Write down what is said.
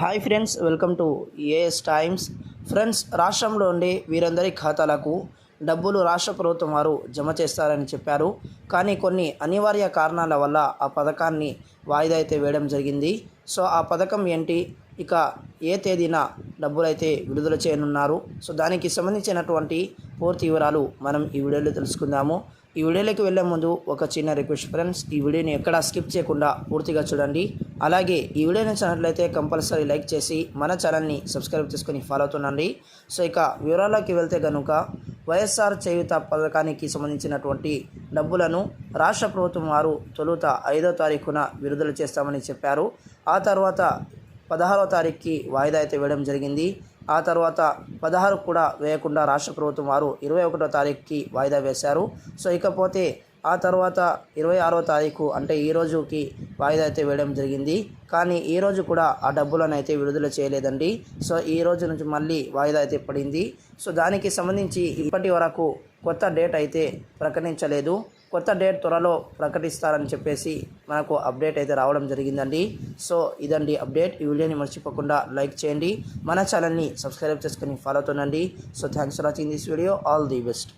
Hi friends welcome to AS times. Friends రాష్ట్రంలో ఉండే వీరందరి ఖాతాలకు డబ్బులు రాష్ట్ర ప్రభుత్వం వారు జమ చేస్తారని చెప్పారు. కానీ కొన్ని అనివార్య కారణాల వల్ల ఆ పథకాన్ని వాయిదా అయితే వేయడం జరిగింది. సో ఆ పథకం ఏంటి? ఇక ఏ తేదీన డబ్బులు అయితే విడుదల చేయనున్నారు. సో దానికి సంబంధించినటువంటి పూర్తి వివరాలు మనం ఈ వీడియోలో తెలుసుకుందాము. ఈ వీడియోలోకి వెళ్ళే ముందు ఒక చిన్న రిక్వెస్ట్ ఫ్రెండ్స్ ఈ వీడియోని ఎక్కడా స్కిప్ చేయకుండా పూర్తిగా చూడండి. అలాగే ఈ వీడియో నచ్చినట్లయితే కంపల్సరీ లైక్ చేసి మన ఛానల్ని సబ్స్క్రైబ్ చేసుకొని ఫాలో అవుతుండండి. సో ఇక వివరాల్లోకి వెళ్తే కనుక వైఎస్ఆర్ చేయుత పథకానికి సంబంధించినటువంటి డబ్బులను రాష్ట్ర ప్రభుత్వం వారు తొలుత ఐదో తారీఖున విడుదల చేస్తామని చెప్పారు. ఆ తర్వాత పదహారవ తారీఖుకి వాయిదా అయితే వేయడం జరిగింది. ఆ తర్వాత పదహారు కూడా వేయకుండా రాష్ట్ర ప్రభుత్వం వారు ఇరవై ఒకటో తారీఖుకి వాయిదా వేశారు. సో ఇకపోతే ఆ తర్వాత ఇరవై ఆరో తారీఖు అంటే ఈ రోజుకి వాయిదా అయితే వేయడం జరిగింది. కానీ ఈ రోజు కూడా ఆ డబ్బులను అయితే విడుదల చేయలేదండి. సో ఈ రోజు నుంచి మళ్ళీ వాయిదా అయితే పడింది. సో దానికి సంబంధించి ఇప్పటి వరకు కొత్త డేట్ అయితే ప్రకటించలేదు. కొత్త డేట్ త్వరలో ప్రకటిస్తారని చెప్పేసి మనకు అప్డేట్ అయితే రావడం జరిగిందండి. సో ఇదండి అప్డేట్ ఈ వీడియోని మర్చిపోకుండా లైక్ చేయండి. మన ఛానల్ని సబ్స్క్రైబ్ చేసుకొని follow అవుతుండండి so thanks for watching this video all the best